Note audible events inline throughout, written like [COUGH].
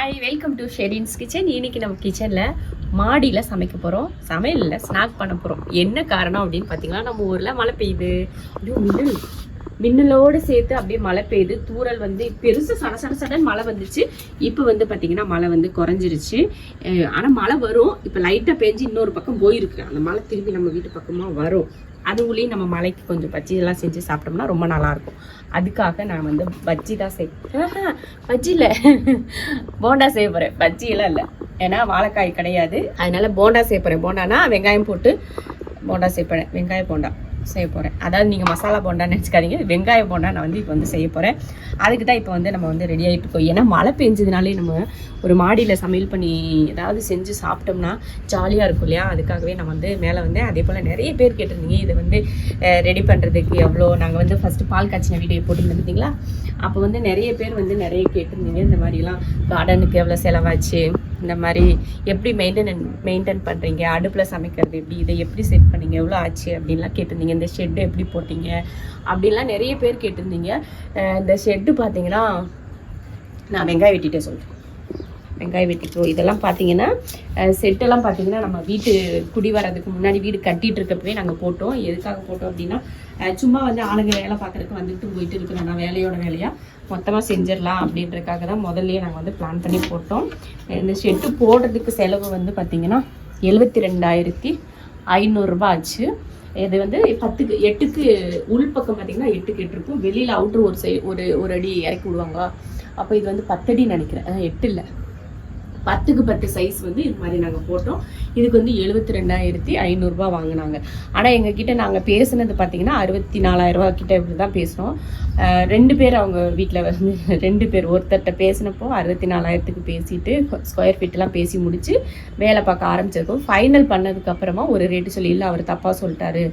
Hi welcome to Sherin's kitchen இன்னைக்கு நம்ம கிச்சனில் மாடியில் சமைக்க போகிறோம் சமையலில் ஸ்நாக் பண்ண போகிறோம் என்ன காரணம் அப்படின்னு பார்த்தீங்கன்னா நம்ம ஊரில் மழை பெய்யுது. அப்படியே மின்னல் மின்னலோடு சேர்த்து அப்படியே மழை பெய்யுது. தூறல் வந்து பெருசு சட சட சடன் மழை வந்துச்சு இப்போ வந்து பார்த்தீங்கன்னா மழை வந்து குறைஞ்சிருச்சு. ஆனால் மழை வரும். இப்போ லைட்டாக பெஞ்சு இன்னொரு பக்கம் போயிருக்கு. அந்த மழை திரும்பி நம்ம வீட்டு பக்கமாக வரும். அதுவுலேயும் நம்ம மலைக்கு கொஞ்சம் பஜ்ஜி எல்லாம் செஞ்சு சாப்பிட்டோம்னா ரொம்ப நல்லாயிருக்கும் அதுக்காக நான் வந்து பஜ்ஜி தான் செய் பஜ்ஜி இல்லை. போண்டா செய்ய போகிறேன் பஜ்ஜி எல்லாம் இல்லை. ஏன்னா வாழைக்காய் கிடையாது. அதனால போண்டா செய்ய போகிறேன் போண்டானா வெங்காயம் போட்டு போண்டா செய்ய போகிறேன் வெங்காய போண்டா. செய்ய போகிறேன் அதாவது நீங்கள் மசாலா போண்டான்னு நினச்சிக்காதீங்க. வெங்காய போண்டா நான் வந்து இப்போ வந்து செய்ய போகிறேன் அதுக்கு தான் இப்போ வந்து நம்ம வந்து ரெடி ஆகிட்டு இருக்கோம். ஏன்னா மழை பெஞ்சதுனாலே நம்ம ஒரு மாடியில் சமையல் பண்ணி ஏதாவது செஞ்சு சாப்பிட்டோம்னா ஜாலியாக இருக்கும் இல்லையா? அதுக்காகவே நான் வந்து மேலே வந்து அதே போல் நிறைய பேர் கேட்டிருந்தீங்க. இதை வந்து ரெடி பண்ணுறதுக்கு எவ்வளோ? நாங்கள் வந்து ஃபஸ்ட்டு பால் காய்ச்சின வீடியோ போட்டுருந்துருந்தீங்களா அப்போ வந்து நிறைய பேர் வந்து நிறைய கேட்டிருந்தீங்க. இந்த மாதிரிலாம் கார்டனுக்கு எவ்வளோ செலவாச்சு? இந்த மாதிரி எப்படி மெயின்டைன் மெயின்டைன் பண்ணுறீங்க அடுப்பில் சமைக்கிறது எப்படி? இதை எப்படி செட் பண்ணீங்க? எவ்வளோ ஆச்சு? அப்படின்லாம் கேட்டிருந்தீங்க. இந்த ஷெட்டு எப்படி போட்டீங்க? அப்படின்லாம் நிறைய பேர் கேட்டிருந்தீங்க. இந்த ஷெட்டு பார்த்தீங்கன்னா நான் வெங்காயம் வெட்டிட்டே சொல்கிறேன் வெங்காயம் வெட்டிக்கோ இதெல்லாம் பார்த்தீங்கன்னா செட்டெல்லாம் பார்த்தீங்கன்னா நம்ம வீட்டு குடி வர்றதுக்கு முன்னாடி வீடு கட்டிட்டு இருக்கப்பவே நாங்கள் போட்டோம். எதுக்காக போட்டோம் அப்படின்னா சும்மா வந்து ஆளுங்க வேலை பார்க்கறதுக்கு வந்துட்டு போயிட்டு இருக்கிறோம் நான் வேலையோட வேலையாக மொத்தமாக செஞ்சிடலாம் அப்படின்றதுக்காக தான் முதல்லையே நாங்கள் வந்து பிளான் பண்ணி போட்டோம். இந்த ஷெட்டு போடுறதுக்கு செலவு வந்து பார்த்திங்கன்னா எழுபத்தி ரெண்டாயிரத்தி ஐநூறுரூபா ஆச்சு. இது வந்து பத்துக்கு எட்டுக்கு உள் பக்கம் பார்த்தீங்கன்னா எட்டுக்கு எட்டு இருக்கும். வெளியில் அவுட்ரு ஒரு சை ஒரு ஒரு அடி இறக்கி விடுவாங்க. அப்போ இது வந்து பத்தடி நினைக்கிறேன். எட்டு இல்லை. பத்துக்கு பத்து சைஸ் வந்து இது மாதிரி நாங்கள் போட்டோம். இதுக்கு வந்து எழுபத்தி ரெண்டாயிரத்தி ஐநூறுரூபா வாங்கினாங்க. ஆனால் எங்ககிட்ட நாங்கள் பேசுனது பார்த்தீங்கன்னா அறுபத்தி நாலாயிரரூபா கிட்ட இப்படி தான் பேசுகிறோம் ரெண்டு பேர் அவங்க வீட்டில் வந்து ரெண்டு பேர் ஒருத்தர்கிட்ட பேசினப்போ அறுபத்தி நாலாயிரத்துக்கு பேசிட்டு ஸ்கொயர் ஃபீட்லாம் பேசி முடித்து வேலை பார்க்க ஆரம்பிச்சிருக்கோம் ஃபைனல் பண்ணதுக்கப்புறமா ஒரு ரேட்டு சொல்லி இல்லை அவர் தப்பாக சொல்லிட்டாரு.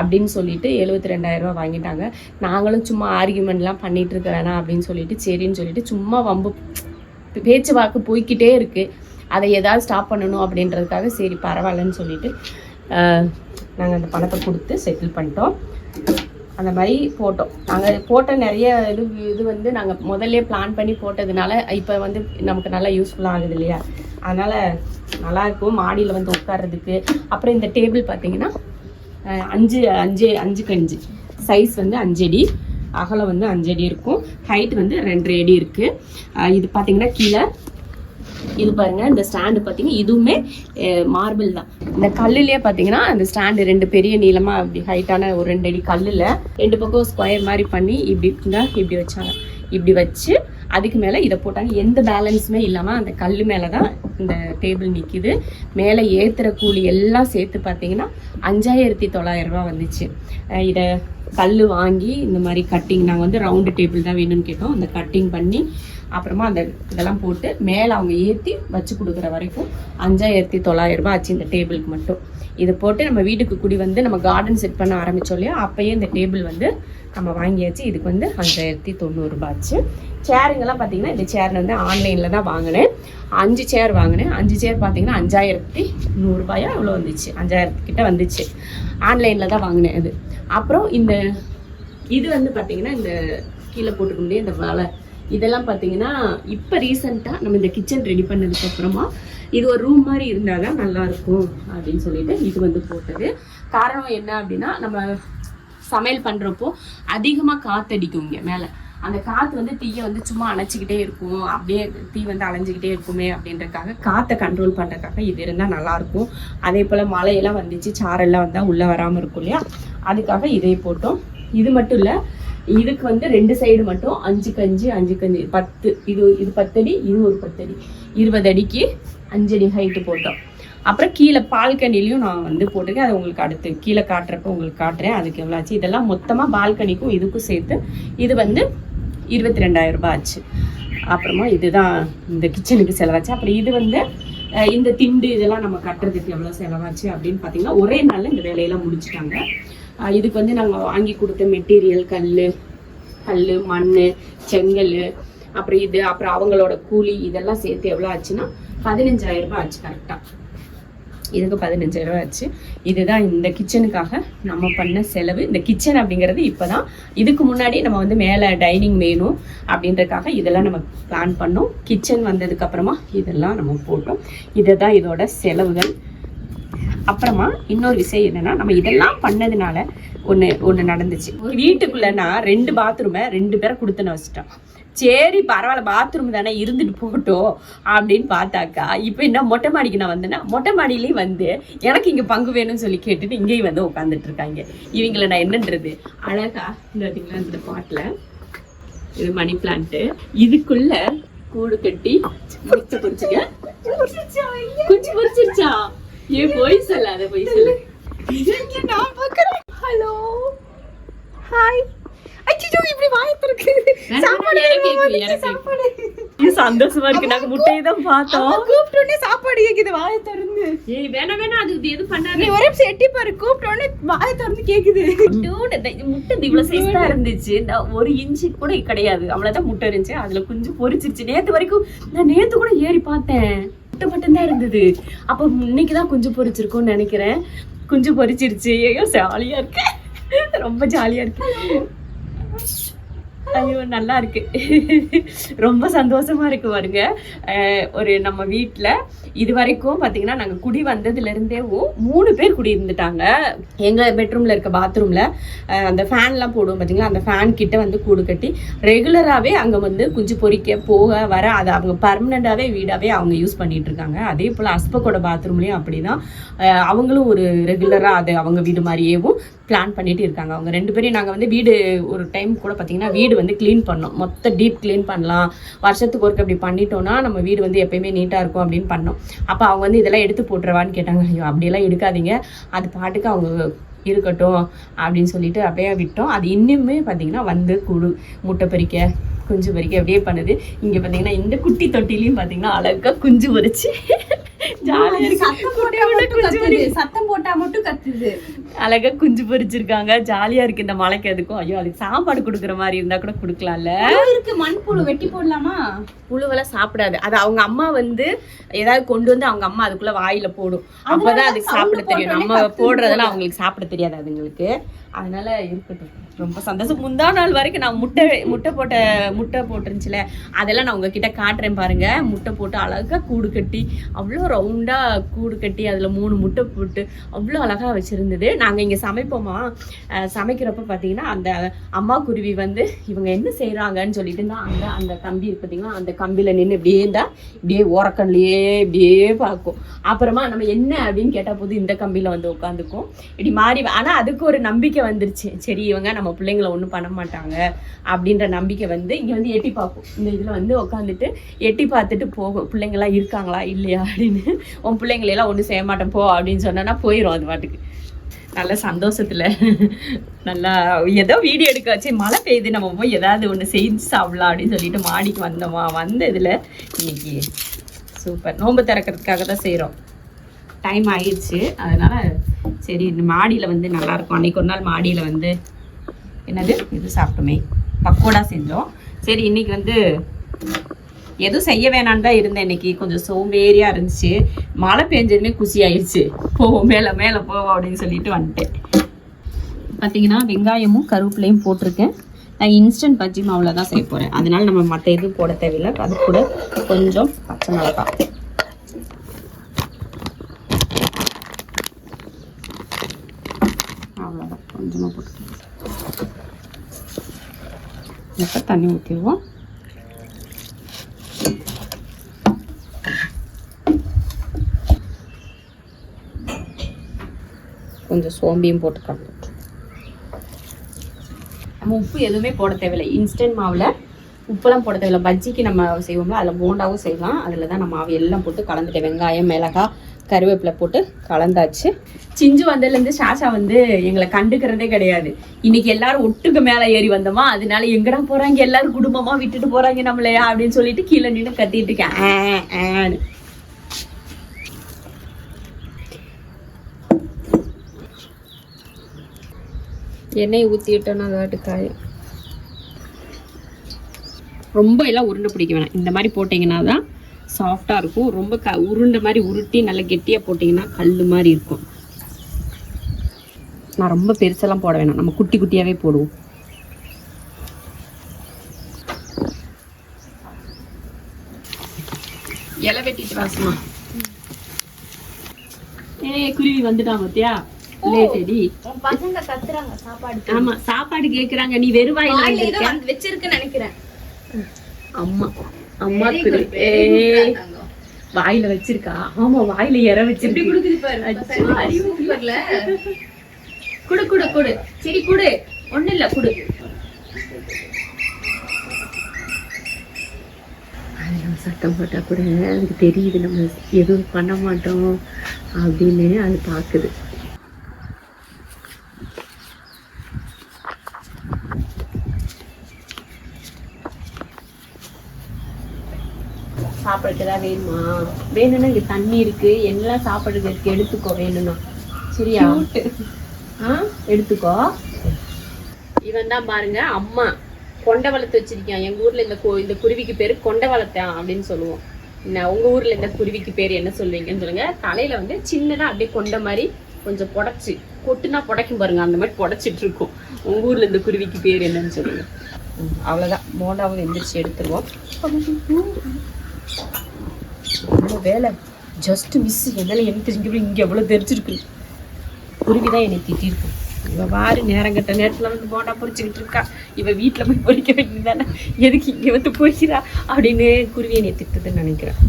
அப்படின்னு சொல்லிட்டு எழுபத்தி ரெண்டாயிரரூபா வாங்கிட்டாங்க. நாங்களும் சும்மா ஆர்கியூமெண்ட்லாம் பண்ணிகிட்டு இருக்க அப்படின்னு சொல்லிட்டு சரின்னு சொல்லிட்டு சும்மா வம்பு பேச்சுவாக்கு போய்க்கிட்டே இருக்கு. அதை ஏதாவது ஸ்டாப் பண்ணணும் அப்படின்றதுக்காக சரி பரவாயில்லன்னு சொல்லிட்டு நாங்கள் அந்த பணத்தை கொடுத்து செட்டில் பண்ணிட்டோம். அந்த மாதிரி போட்டோம். நாங்கள் போட்ட நிறைய இது இது வந்து நாங்கள் முதல்ல பிளான் பண்ணி போட்டதுனால இப்போ வந்து நமக்கு நல்லா யூஸ்ஃபுல்லாக ஆகுது இல்லையா? அதனால் நல்லா இருக்கும். மாடியில் வந்து உட்கார்றதுக்கு. அப்புறம் இந்த டேபிள் பார்த்தீங்கன்னா அஞ்சு அஞ்சு அஞ்சு. கஞ்சு சைஸ் வந்து அஞ்சடி அகலம் வந்து அஞ்சு அடி இருக்கும். ஹைட் வந்து ரெண்டரை அடி இருக்கு. இது பார்த்தீங்கன்னா கீழே. இது பாருங்க இந்த ஸ்டாண்டு பார்த்தீங்கன்னா இதுவுமே மார்பிள் தான். இந்த கல்லுலேயே பார்த்தீங்கன்னா அந்த ஸ்டாண்டு ரெண்டு பெரிய நீளமாக அப்படி ஹைட்டான ஒரு ரெண்டு அடி கல்லில் ரெண்டு பக்கம் ஸ்கொயர் மாதிரி பண்ணி இப்படி இப்படி வச்சாங்க. இப்படி வச்சு அதுக்கு மேலே இதை போட்டாங்க. எந்த பேலன்ஸுமே இல்லாமல் அந்த கல் மேலே தான் இந்த டேபிள் நிற்கிது மேலே ஏற்றுற கூலி எல்லாம் சேர்த்து பார்த்தீங்கன்னா அஞ்சாயிரத்தி தொள்ளாயிரரூபா வந்துச்சு. இதை கல் வாங்கி இந்த மாதிரி கட்டிங் நாங்கள் வந்து ரவுண்டு டேபிள் தான் வேணும்னு கேட்டோம். அந்த கட்டிங் பண்ணி அப்புறமா அந்த இதெல்லாம் போட்டு மேலே அவங்க ஏற்றி வச்சு கொடுக்குற வரைக்கும் அஞ்சாயிரத்தி தொள்ளாயிரம் ஆச்சு இந்த டேபிளுக்கு மட்டும். இதை போட்டு நம்ம வீட்டுக்கு குடி வந்து நம்ம கார்டன் செட் பண்ண ஆரம்பித்தோம் இல்லையா? அப்போயே இந்த டேபிள் வந்து நம்ம வாங்கியாச்சு. இதுக்கு வந்து அஞ்சாயிரத்தி தொண்ணூறுபாச்சு சேருங்கெல்லாம் பார்த்தீங்கன்னா இந்த சேர் வந்து ஆன்லைனில் தான் வாங்கினேன். அஞ்சு சேர் வாங்கினேன். அஞ்சு சேர் பார்த்தீங்கன்னா அஞ்சாயிரத்தி நூறுரூபாயா அவ்வளோ வந்துச்சு? அஞ்சாயிரத்துக்கிட்ட வந்துச்சு. ஆன்லைனில் தான் வாங்கினேன் அது அப்புறம் இந்த இது வந்து பார்த்தீங்கன்னா இந்த கீழே போட்டுக்க முடியும் இந்த வலை. இதெல்லாம் பார்த்தீங்கன்னா இப்போ ரீசெண்டாக நம்ம இந்த கிச்சன் ரெடி பண்ணதுக்கப்புறமா இது ஒரு ரூம் மாதிரி இருந்தால் தான் நல்லாயிருக்கும் அப்படின்னு சொல்லிட்டு இது வந்து போட்டது. காரணம் என்ன அப்படின்னா நம்ம சமையல் பண்ணுறப்போ அதிகமாக காற்றடிக்கும் இங்கே மேலே. அந்த காற்று வந்து தீயை வந்து சும்மா அணைச்சிக்கிட்டே இருக்கும். அப்படியே தீ வந்து அலைஞ்சிக்கிட்டே இருக்குமே அப்படின்றதுக்காக காற்றை கண்ட்ரோல் பண்ணுறதுக்காக இது இருந்தால் நல்லாயிருக்கும். அதே போல் மழையெல்லாம் வந்துச்சு சாரெல்லாம் வந்தால் உள்ளே வராமல் இருக்கும் இல்லையா? அதுக்காக இதை போட்டோம். இது மட்டும் இல்லை இதுக்கு வந்து ரெண்டு சைடு மட்டும் அஞ்சு கஞ்சி அஞ்சு கஞ்சி பத்து. இது இது பத்தடி இது ஒரு பத்தடி. இருபது அடிக்கு அஞ்சடி ஹைட்டு போட்டோம். அப்புறம் கீழே பால்கனிலையும் நான் வந்து போட்டிருக்கேன். அது உங்களுக்கு அடுத்து கீழே காட்டுறப்ப உங்களுக்கு காட்டுறேன். அதுக்கு எவ்வளோ ஆச்சு? இதெல்லாம் மொத்தமாக பால்கனிக்கும் இதுக்கும் சேர்த்து இது வந்து இருபத்தி ரெண்டாயிரம் ரூபாய் ஆச்சு. அப்புறமா இதுதான் இந்த கிச்சனுக்கு செலவாச்சு. அப்புறம் இது வந்து இந்த திண்டு இதெல்லாம் நம்ம கட்டுறதுக்கு எவ்வளோ செலவாச்சு அப்படின்னு பார்த்தீங்கன்னா ஒரே நாளில் இந்த வேலையெல்லாம் முடிச்சிட்டாங்க. இதுக்கு வந்து நாங்கள் வாங்கி கொடுத்த மெட்டீரியல் கல் கல் மண் செங்கல் அப்புறம் இது அப்புறம் அவங்களோட கூலி இதெல்லாம் சேர்த்து எவ்வளோ ஆச்சுன்னா பதினஞ்சாயிரம் ரூபாய் ஆச்சு கரெக்டாக இதுக்கு பதினஞ்சாயிரம் ரூபாய் ஆச்சு. இதுதான் இந்த கிச்சனுக்காக நம்ம பண்ண செலவு. இந்த கிச்சன் அப்படிங்கிறது இப்போதான். இதுக்கு முன்னாடி நம்ம வந்து மேலே டைனிங் வேணும் அப்படின்றதுக்காக இதெல்லாம் நம்ம பிளான் பண்ணோம். கிச்சன் வந்ததுக்கு அப்புறமா இதெல்லாம் நம்ம போட்டோம். இதை தான் இதோட செலவுகள். அப்புறமா இன்னொரு விஷயம் என்னன்னா நம்ம இதெல்லாம் பண்ணதுனால ஒன்று ஒன்று நடந்துச்சு. வீட்டுக்குள்ள நான் ரெண்டு பாத்ரூமை ரெண்டு பேரை கொடுத்துன்னு வச்சுட்டோம் சரி பரவாயில்ல பாத்ரூம் தானே இருந்துட்டு போட்டோம் அப்படின்னு பார்த்தாக்கா இப்போ என்ன மொட்டை மாடிக்கு நான் வந்தேன்னா மொட்டை மாடியிலையும் வந்து எனக்கு இங்கே பங்கு வேணும்னு சொல்லி கேட்டுட்டு இங்கேயும் வந்து உட்காந்துட்டு இருக்காங்க. இவங்கள நான் என்னன்றது? அழகா இந்த பார்த்தீங்களா இந்த பாட்டில் இது மணி பிளான்ட்டு இதுக்குள்ள கூடு கட்டி முட்டை பொரிச்சுக்க. குஞ்சு பொறிச்சிருச்சா ஏ பொய் சொல்லாத பொய் சொல்லு. நான் ஹலோ ஹாய் அச்சோ இப்படி வாய்த்திருக்கு சாப்பாடு சாப்பாடு. சந்தோஷமா இருக்கு? நாங்க முட்டையை தான் பார்த்தோம். அம்மா கூப்பிட்டோன்னே சாப்பாடு கேக்குது வாயை திறந்து. ஏய் வேணா வேணா அது எது பண்ணாது. நீ ஒரே நிமிஷம் எட்டி பாரு கூப்பிட்டோன்னே வாயை திறந்து கேக்குது. முட்டை இவ்வளவு சைஸ் தான் இருந்துச்சு. இந்த ஒரு இன்ச்சு கூட கிடையாது. அவ்வளவுதான் முட்டை இருந்துச்சு. அதுல குஞ்சு பொரிச்சிருச்சு. நேத்து வரைக்கும் நான் நேத்து கூட ஏறி பார்த்தேன். முட்டை மட்டும்தான் இருந்தது. அப்ப இன்னைக்கு தான் குஞ்சு பொரிச்சிருக்கும்னு நினைக்கிறேன். குஞ்சு பொரிச்சிருச்சு. ஐயோ ஜாலியா இருக்கு. ரொம்ப ஜாலியா இருக்கு. ஐயோ நல்லா இருக்கு. ரொம்ப சந்தோஷமா இருக்கு பாருங்க. ஒரு நம்ம வீட்டில் இது வரைக்கும் பார்த்தீங்கன்னா நாங்கள் குடி வந்ததுலேருந்தேவும் மூணு பேர் குடி இருந்துட்டாங்க. எங்கள் பெட்ரூமில் இருக்க பாத்ரூமில். அந்த ஃபேன்லாம் போடுவோம் பார்த்தீங்களா அந்த ஃபேன் கிட்ட வந்து கூடு கட்டி ரெகுலராகவே அங்கே வந்து குஞ்சு பொறிக்க போக வர அதை அவங்க பர்மனெண்ட்டாகவே வீடாகவே அவங்க யூஸ் பண்ணிட்டு இருக்காங்க அதே போல் அஸ்பக்கோட பாத்ரூம்லேயும் அப்படி தான் அவங்களும் ஒரு ரெகுலராக அது அவங்க வீடு மாதிரியேவும் பிளான் பண்ணிட்டு இருக்காங்க. அவங்க ரெண்டு பேரையும் நாங்கள் வந்து வீடு ஒரு டைம் கூட பார்த்தீங்கன்னா வீடு வந்து க்ளீன் பண்ணோம் மொத்த டீப் க்ளீன் பண்ணலாம். வருஷத்துக்கு ஒருக்க அப்படி பண்ணிட்டோம்னா நம்ம வீடு வந்து எப்பயுமே நீட்டாக இருக்கும் அப்படின்னு பண்ணோம். அப்போ அவங்க வந்து இதெல்லாம் எடுத்து போட்டுருவான்னு கேட்டாங்க. ஐயோ அப்படியெல்லாம் எடுக்காதீங்க. அது பாட்டுக்கு அவங்க இருக்கட்டும் அப்படின்னு சொல்லிட்டு அப்படியே விட்டோம். அது இன்னுமே பார்த்தீங்கன்னா வந்து குழு முட்டை பறிக்க குஞ்சு பறிக்க அப்படியே பண்ணுது. இங்கே பார்த்தீங்கன்னா இந்த குட்டி தொட்டிலையும் பார்த்தீங்கன்னா அழகாக குஞ்சு பறிச்சு சத்தம் போட்டா மட்டும் கத்துது. அழகா குஞ்சு பொரிச்சிருக்காங்க. ஜாலியா இருக்கு இந்த மலைக்கு அதுக்கும். ஐயோ அதுக்கு சாப்பாடு கொடுக்குற மாதிரி இருந்தா கூட கொடுக்கலாம்ல. இருக்கு. மண்புழு வெட்டி போடலாமா? புழுவெல்லாம் சாப்பிடாது. அது அவங்க அம்மா வந்து ஏதாவது கொண்டு வந்து அவங்க அம்மா அதுக்குள்ள வாயில போடும். அப்பதான் அதுக்கு சாப்பிட தெரியும். நம்ம போடுறதெல்லாம் அவங்களுக்கு சாப்பிட தெரியாது அதுங்களுக்கு. அதனால இருக்கட்டும். ரொம்ப சந்தோஷம். முந்தா நாள் வரைக்கும் நான் முட்டை முட்டை போட்ட முட்டை போட்டுருந்துச்சுல அதெல்லாம் நான் உங்ககிட்ட காட்டுறேன் பாருங்க. முட்டை போட்டு அழகாக கூடு கட்டி அவ்வளோ ரவுண்டாக கூடு கட்டி அதில் மூணு முட்டை போட்டு அவ்வளோ அழகாக வச்சுருந்தது. நாங்கள் இங்கே சமைப்போமா? சமைக்கிறப்ப பார்த்தீங்கன்னா அந்த அம்மா குருவி வந்து இவங்க என்ன செய்கிறாங்கன்னு சொல்லிட்டு தான் அந்த அந்த கம்பி இருக்கு அந்த கம்பியில் நின்று இப்படியே இருந்தால் இப்படியே ஓரக்கண்ணிலேயே இப்படியே பார்க்கும். அப்புறமா நம்ம என்ன அப்படின்னு கேட்டால் போது இந்த கம்பியில் வந்து உட்காந்துக்கும். இப்படி மாறி ஆனால் அதுக்கு ஒரு நம்பிக்கை வந்துருச்சு. சரி இவங்க நம்ம பிள்ளைங்கள ஒன்றும் பண்ண மாட்டாங்க அப்படின்ற நம்பிக்கை வந்து இங்கே வந்து எட்டி பார்ப்போம் இந்த இதில் வந்து உட்காந்துட்டு எட்டி பார்த்துட்டு போகும் பிள்ளைங்களாம் இருக்காங்களா இல்லையா அப்படின்னு. உன் பிள்ளைங்களெல்லாம் ஒன்றும் செய்ய மாட்டேன் போ அப்படின்னு சொன்னோன்னா போயிடும் அது பாட்டுக்கு. நல்ல சந்தோஷத்தில். நல்லா ஏதோ வீடியோ எடுக்க வச்சு மழை பெய்யுது நம்ம போய் ஏதாவது ஒன்று செஞ்சு சாப்பிடலாம் அப்படின்னு சொல்லிட்டு மாடிக்கு வந்தோமா வந்த இதில் இன்னைக்கு சூப்பர். நோன்பு திறக்கிறதுக்காக தான் செய்கிறோம் டைம் ஆயிடுச்சு. அதனால் சரி இந்த மாடியில் வந்து நல்லாயிருக்கும் அன்றைக்கி அன்னைக்கு ஒரு நாள் மாடியில் வந்து என்னது? இது சாப்பிட்டுமே. பக்கோடா செஞ்சோம். சரி இன்னைக்கு வந்து எதுவும் செய்ய வேணான்னு தான் இருந்தேன் இன்னைக்கு. கொஞ்சம் சோம்பேறியாக இருந்துச்சு. மழை பெஞ்சதுமே குசி ஆயிடுச்சு. போ மேலே மேலே போவோம் அப்படின்னு சொல்லிட்டு வந்துட்டேன். பார்த்தீங்கன்னா வெங்காயமும் கருவேப்பிலையும் போட்டிருக்கேன். நான் இன்ஸ்டன்ட் பஜ்ஜி மாவில் தான் செய்ய போகிறேன் அதனால நம்ம மற்ற எதுவும் போட தேவையில்லை. அது கூட கொஞ்சம் பச்சை மிளகாய். இப்போ தண்ணி ஊற்றிடுவோம் கொஞ்சம் சோம்பியும் போட்டுக்கலாம் நம்ம உப்பு எதுவுமே போட தேவையில்லை. இன்ஸ்டன்ட் மாவில் உப்பெல்லாம் போட தேவையில்லை. பஜ்ஜிக்கு நம்ம செய்வோம்ல அதில் போண்டாவும் செய்யலாம். அதில் தான் நம்ம மாவு எல்லாம் போட்டு கலந்துட்டேன் வெங்காயம் மிளகாய் கருவேப்பிலை போட்டு கலந்தாச்சு. சிஞ்சு வந்ததுலேருந்து ஷாஷா வந்து எங்களை கண்டுக்கிறதே கிடையாது. இன்னைக்கு எல்லாரும் ஒட்டுக்கு மேலே ஏறி வந்தோமா? அதனால எங்கடா போறாங்க? எல்லாரும் குடும்பமா விட்டுட்டு போறாங்க நம்மளையா? அப்படின்னு சொல்லிட்டு கீழே நின்று கத்திட்டு இருக்கேன். எண்ணெய் ஊற்றிட்டோன்னா அதாட்டு காயும் ரொம்ப எல்லாம் உருண்டை பிடிக்க வேணாம். இந்த மாதிரி போட்டிங்கன்னா தான் சாஃப்டாக இருக்கும். ரொம்ப க உருண்டை மாதிரி உருட்டி நல்லா கெட்டியாக போட்டிங்கன்னா கல் மாதிரி இருக்கும். நான் ரொம்ப பெருசெல்லாம் போட வேணாம். நம்ம குட்டி குட்டியாகவே போடுவோம். இலை வெட்டிட்டு வாசமா ஏ குருவி வந்துட்டான் பாத்தியா லேட்டடி உன் பசங்க கத்துறாங்க சாப்பாடு ஆமா சாப்பாடு கேக்குறாங்க. நீ வெறுவாயில வச்சிருக்குன்னு நினைக்கிறேன். அம்மா அம்மா Very குருவி good, very good ஏய், தங்கம். வாயில வச்சிருக்கா. ஆமா வாயில இற வச்சிருக்கு. குடு குடு குடு. சரி குடு. ஒண்ணு இல்ல குடு. சத்தம் போட்டா கூட அதுக்கு தெரியுது. நம்ம எதுவும் பண்ண மாட்டோம் அப்படின்னு அது பாக்குது. சாப்பிடுறதுக்கு ஏதாவது வேணுமா? வேணும்னா இங்க தண்ணி இருக்கு. எல்லாம் சாப்பிடுறதுக்கு எடுத்துக்கோ வேணும்னா. சரியா? ஆ? எடுத்துக்கோ. இவன் தான் பாருங்க அம்மா. கொண்டை வளர்த்து வச்சிருக்கான். எங்க ஊர்ல இந்த இந்த குருவிக்கு பேரு கொண்டை வளர்த்தான் அப்படின்னு சொல்லுவோம். என்ன உங்க ஊர்ல இந்த குருவிக்கு பேர் என்ன சொல்லுவீங்கன்னு சொல்லுங்க. தலையில வந்து சின்னதா அப்படியே கொண்ட மாதிரி கொஞ்சம் புடைச்சு கொட்டுனா புடைக்கும் பாருங்க. அந்த மாதிரி புடைச்சிட்டு இருக்கும். உங்க ஊர்ல இந்த குருவிக்கு பேர் என்னன்னு சொல்லுங்க. அவ்வளவுதான். போண்டாவும் எந்திரிச்சு எடுத்துருவோம். [LAUGHS] அவ்வளோ வேலை? ஜஸ்ட் மிஸ் என்னால் எனக்கு தெரிஞ்சு இங்கே எவ்வளோ தெரிஞ்சிருக்கு. குருவி தான் என்னை திட்டிருக்கு. இவள் வாரு நேரம் கட்ட நேரத்தில் வந்து போண்டா பொறிச்சிக்கிட்டு இருக்கா. இவள் வீட்டில் போய் பொரிக்கிறாங்க தானே எதுக்கு இங்கே வந்து பொரிக்கிறா அப்படின்னு குருவி என்னை திட்டுதுன்னு நினைக்கிறேன்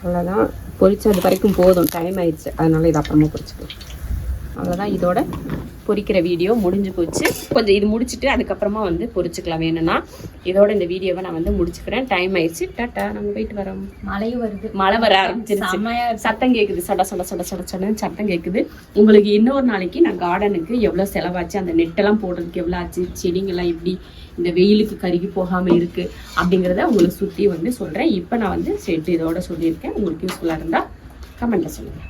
அவ்வளோதான் பொறிச்சது வரைக்கும் போதும். டைம் ஆயிடுச்சு. அதனால இது அப்புறமா பொரிச்சுக்கலாம். அவ்வளோதான் இதோட பொரிக்கிற வீடியோ முடிஞ்சு போச்சு. கொஞ்சம் இது முடிச்சுட்டு அதுக்கப்புறமா வந்து பொரிச்சுக்கலாம் வேணும்னா இதோட இந்த வீடியோவை நான் வந்து முடிச்சுக்கிறேன். டைம் ஆயிடுச்சு. டாட்டா நம்ம போயிட்டு வரோம். மழையும் வருது. மழை வர ஆரம்பிச்சிருச்சு. சத்தம் கேக்குது. சட சட சட சட சடன்னு சத்தம் கேக்குது. உங்களுக்கு இன்னொரு நாளைக்கு நான் கார்டனுக்கு எவ்வளவு செலவாச்சு அந்த நெட்டெல்லாம் போடுறதுக்கு எவ்வளவு ஆச்சு செடிங்கெல்லாம் எப்படி இந்த வெயிலுக்கு கருகி போகாம இருக்கு அப்படிங்கிறத உங்களுக்கு சுத்தி வந்து சொல்றேன். இப்போ நான் வந்து செட்டு இதோட சொல்லியிருக்கேன். உங்களுக்கு யூஸ்ஃபுல்லா இருந்தா கமெண்ட்ல சொல்லுங்க.